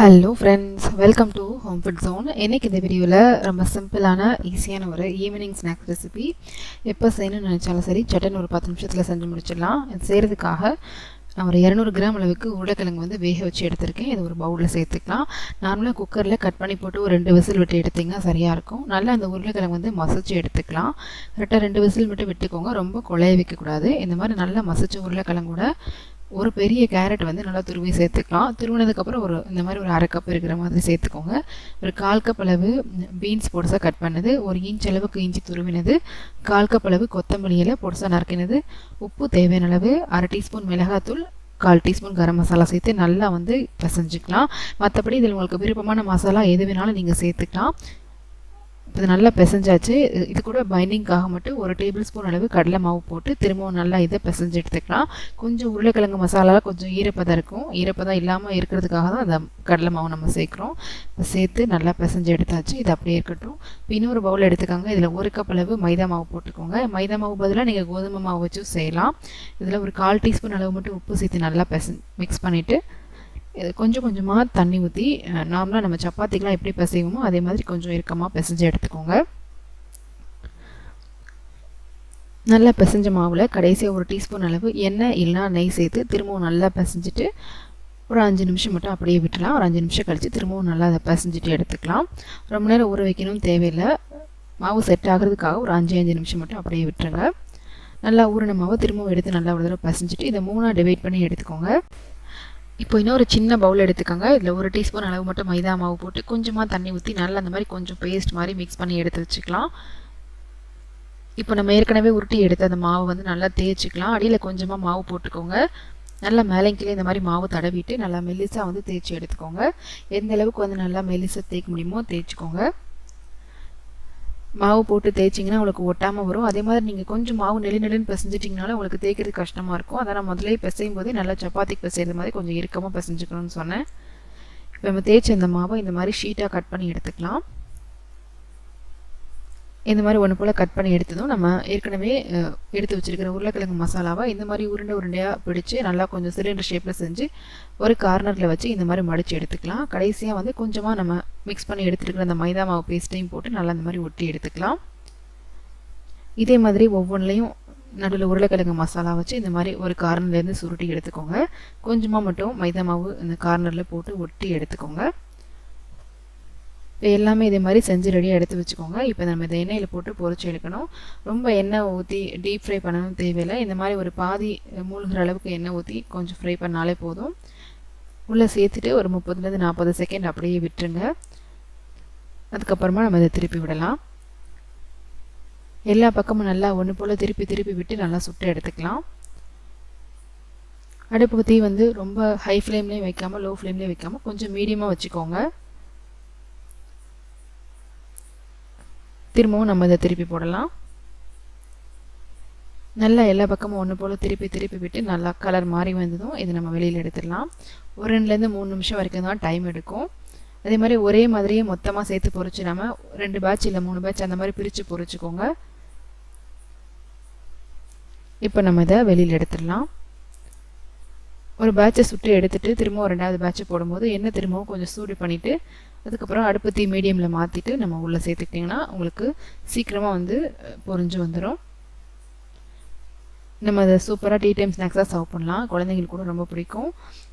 Hello friends welcome to home food zone இன்றைக்கி இந்த வீடியோவில் ரொம்ப சிம்பிளான ஈஸியான ஒரு ஈவினிங் ஸ்நாக்ஸ் ரெசிபி எப்போ செய்யணும்னு நினச்சாலும் சரி சட்டன் ஒரு பத்து நிமிஷத்தில் செஞ்சு முடிச்சிடலாம். இது செய்கிறதுக்காக நான் ஒரு இரநூறு கிராம் அளவுக்கு உருளைக்கிழங்கு வந்து வேக வச்சு எடுத்திருக்கேன். இது ஒரு பவுலில் சேர்த்துக்கலாம். நார்மலாக குக்கரில் கட் பண்ணி போட்டு ஒரு ரெண்டு விசில் விட்டு எடுத்திங்கன்னா சரியாக இருக்கும். நல்லா அந்த உருளைக்கிழங்கு வந்து மசிச்சு எடுத்துக்கலாம். கரெக்டாக ரெண்டு விசில் மட்டும் விட்டுக்கோங்க. ரொம்ப குழைய வைக்கக்கூடாது. இந்த மாதிரி நல்லா மசிச்ச உருளைக்கிழங்கூட ஒரு பெரிய கேரட் வந்து நல்லா துருவி சேர்த்துக்கலாம். துருவினதுக்கப்புறம் ஒரு இந்த மாதிரி ஒரு அரை கப் இருக்கிற மாதிரி சேர்த்துக்கோங்க. ஒரு கால் கப் அளவு பீன்ஸ் பொடிசாக கட் பண்ணது. ஒரு இன்ச் அளவுக்கு இஞ்சி துருவினது. கால் கப் அளவு கொத்தமல்லி இலை பொடிசாக நறுக்கினது. உப்பு தேவையான அளவு அரை டீஸ்பூன் மிளகாத்தூள் கால் டீஸ்பூன் கரம் மசாலா சேர்த்து நல்லா வந்து பிசைஞ்சிக்கலாம். மற்றபடி இதில் உங்களுக்கு விருப்பமான மசாலா எது வேணாலும் நீங்கள் சேர்த்துக்கலாம். இது நல்லா பிசைஞ்சாச்சு. இது கூட பைண்டிங்காக மட்டும் ஒரு டேபிள் ஸ்பூன் அளவு கடலை மாவு போட்டு திரும்பவும் நல்லா இதை பிசைஞ்சு எடுத்துக்கலாம். கொஞ்சம் உருளைக்கிழங்கு மசாலாவில் கொஞ்சம் ஈரப்பதம் இருக்கும். ஈரப்பதம் இல்லாமல் இருக்கிறதுக்காக தான் அந்த கடலை மாவு நம்ம சேர்க்குறோம். சேர்த்து நல்லா பிசைஞ்சு எடுத்தாச்சு. இது அப்படியே இருக்கட்டும். இப்போ இன்னொரு பவுல் எடுத்துக்கோங்க. இதில் ஒரு கப் அளவு மைதா மாவு போட்டுக்கோங்க. மைதா மாவு பதிலாக நீங்கள் கோதுமை மாவு வச்சும் செய்யலாம். இதில் ஒரு கால் டீஸ்பூன் அளவு மட்டும் உப்பு சேர்த்து நல்லா பிசை மிக்ஸ் பண்ணிவிட்டு இது கொஞ்சம் கொஞ்சமாக தண்ணி ஊற்றி நார்மலாக நம்ம சப்பாத்திக்கெலாம் எப்படி பிசைவோமோ அதே மாதிரி கொஞ்சம் இறுக்கமாக பிசைஞ்சு எடுத்துக்கோங்க. நல்லா பிசைஞ்ச மாவில் கடைசியாக ஒரு டீஸ்பூன் அளவு எண்ணெய் இல்லைனா நெய் சேர்த்து திரும்பவும் நல்லா பிசைஞ்சிட்டு ஒரு அஞ்சு நிமிஷம் மட்டும் அப்படியே விட்டுலாம். ஒரு அஞ்சு நிமிஷம் கழித்து திரும்பவும் நல்லா அதை பிசைஞ்சிட்டு எடுத்துக்கலாம். ரொம்ப நேரம் ஊற வைக்கணும் தேவையில்லை. மாவு செட் ஆகிறதுக்காக ஒரு அஞ்சு அஞ்சு நிமிஷம் மட்டும் அப்படியே விட்டுருங்க. நல்லா ஊறின மாவை திரும்பவும் எடுத்து நல்லா ஒரு தடவை பசைஞ்சிட்டு இதை மூணாக டிவைட் பண்ணி எடுத்துக்கோங்க. இப்போ இன்னொரு சின்ன பவுல் எடுத்துக்கோங்க. இதில் ஒரு டீஸ்பூன் அளவு மட்டும் மைதா மாவு போட்டு கொஞ்சமாக தண்ணி ஊற்றி நல்லா அந்த மாதிரி கொஞ்சம் பேஸ்ட் மாதிரி மிக்ஸ் பண்ணி எடுத்து வச்சுக்கலாம். இப்போ நம்ம ஏற்கனவே உருட்டி எடுத்து அந்த மாவு வந்து நல்லா தேய்ச்சிக்கலாம். அடியில் கொஞ்சமாக மாவு போட்டுக்கோங்க. நல்லா மேலங்கிலே இந்த மாதிரி மாவு தடவிட்டு நல்லா மெல்லிசாக வந்து தேய்ச்சி எடுத்துக்கோங்க. எந்த அளவுக்கு வந்து நல்லா மெல்லிசாக தேய்க்க முடியுமோ தேய்ச்சிக்கோங்க. மாவு போட்டு தேய்ச்சிங்கன்னா உங்களுக்கு ஒட்டாமல் வரும். அதே மாதிரி நீங்கள் கொஞ்சம் மாவு நெளி நெலுன்னு பிசைஞ்சிட்டிங்கனாலும் உங்களுக்கு தேய்க்கிறது கஷ்டமாக இருக்கும். அதை நான் முதலே பிசையும் போதே நல்லா சப்பாத்திக்கு பிசைகிற மாதிரி கொஞ்சம் இறுக்கமாக பிசைஞ்சுக்கணும்னு சொன்னேன். இப்போ நம்ம தேய்ச்ச இந்த மாவை இந்த மாதிரி ஷீட்டாக கட் பண்ணி எடுத்துக்கலாம். இந்த மாதிரி ஒன்று போல் கட் பண்ணி எடுத்ததும் நம்ம ஏற்கனவே எடுத்து வச்சுருக்கிற உருளைக்கிழங்கு மசாலாவை இந்த மாதிரி உருண்டை உருண்டையாக பிடிச்சி நல்லா கொஞ்சம் சிலிண்டர் ஷேப்பில் செஞ்சு ஒரு கார்னரில் வச்சு இந்த மாதிரி மடித்து எடுத்துக்கலாம். கடைசியாக வந்து கொஞ்சமாக நம்ம மிக்ஸ் பண்ணி எடுத்துருக்கிற அந்த மைதா மாவு பேஸ்ட்டையும் போட்டு நல்லா அந்த மாதிரி ஒட்டி எடுத்துக்கலாம். இதே மாதிரி ஒவ்வொன்றிலையும் நடுவில் உருளைக்கிழங்கு மசாலா வச்சு இந்த மாதிரி ஒரு கார்னர்லேருந்து சுருட்டி எடுத்துக்கோங்க. கொஞ்சமாக மட்டும் மைதா மாவு இந்த கார்னரில் போட்டு ஒட்டி எடுத்துக்கோங்க. இப்போ எல்லாமே இதே மாதிரி செஞ்சு ரெடியாக எடுத்து வச்சுக்கோங்க. இப்போ நம்ம இதை எண்ணெயில் போட்டு பொறிச்சு எடுக்கணும். ரொம்ப எண்ணெய் ஊற்றி டீப் ஃப்ரை பண்ணணும் தேவையில்லை. இந்த மாதிரி ஒரு பாதி மூழ்கிற அளவுக்கு எண்ணெய் ஊற்றி கொஞ்சம் ஃப்ரை பண்ணாலே போதும். உள்ளே சேர்த்துட்டு ஒரு முப்பதுலேருந்து நாற்பது செகண்ட் அப்படியே விட்டுருங்க. அதுக்கப்புறமா நம்ம இதை திருப்பி விடலாம். எல்லா பக்கமும் நல்லா ஒன்று போல் திருப்பி திருப்பி விட்டு நல்லா சுட்டு எடுத்துக்கலாம். அடுப்பு தீ வந்து ரொம்ப ஹை ஃப்ளேம்லேயும் வைக்காமல் லோ ஃப்ளேம்லேயும் வைக்காமல் கொஞ்சம் மீடியமாக வச்சுக்கோங்க. திரும்பவும் நம்ம இதை திருப்பி போடலாம். நல்லா எல்லா பக்கமும் ஒன்று போல் திருப்பி திருப்பி விட்டு நல்லா கலர் மாறி வந்ததும் இதை நம்ம வெளியில் எடுத்துடலாம். ஒரு ரெண்டுலேருந்து மூணு நிமிஷம் வரைக்கும் தான் டைம் எடுக்கும். அதே மாதிரி ஒரே மாதிரியே மொத்தமாக சேர்த்து பொறிச்சு நம்ம ரெண்டு பேட்ச் இல்லை மூணு பேட்ச் அந்த மாதிரி பிரித்து பொறிச்சுக்கோங்க. இப்போ நம்ம இதை வெளியில் எடுத்துடலாம். ஒரு பேட்சை சுட்டு எடுத்துட்டு திரும்பவும் ரெண்டாவது பேட்சை போடும்போது எண்ணெய் திரும்பவும் கொஞ்சம் சூடு பண்ணிவிட்டு அதுக்கப்புறம் அடுப்பு தீ மீடியமில் மாற்றிட்டு நம்ம உள்ளே சேர்த்துக்கிட்டிங்கன்னா உங்களுக்கு சீக்கிரமாக வந்து பொறிஞ்சு வந்துடும் நம்ம அதை சூப்பராக டீ டைம் ஸ்நாக்ஸாக சர்வ் பண்ணலாம். குழந்தைங்களுக்கு கூட ரொம்ப பிடிக்கும்.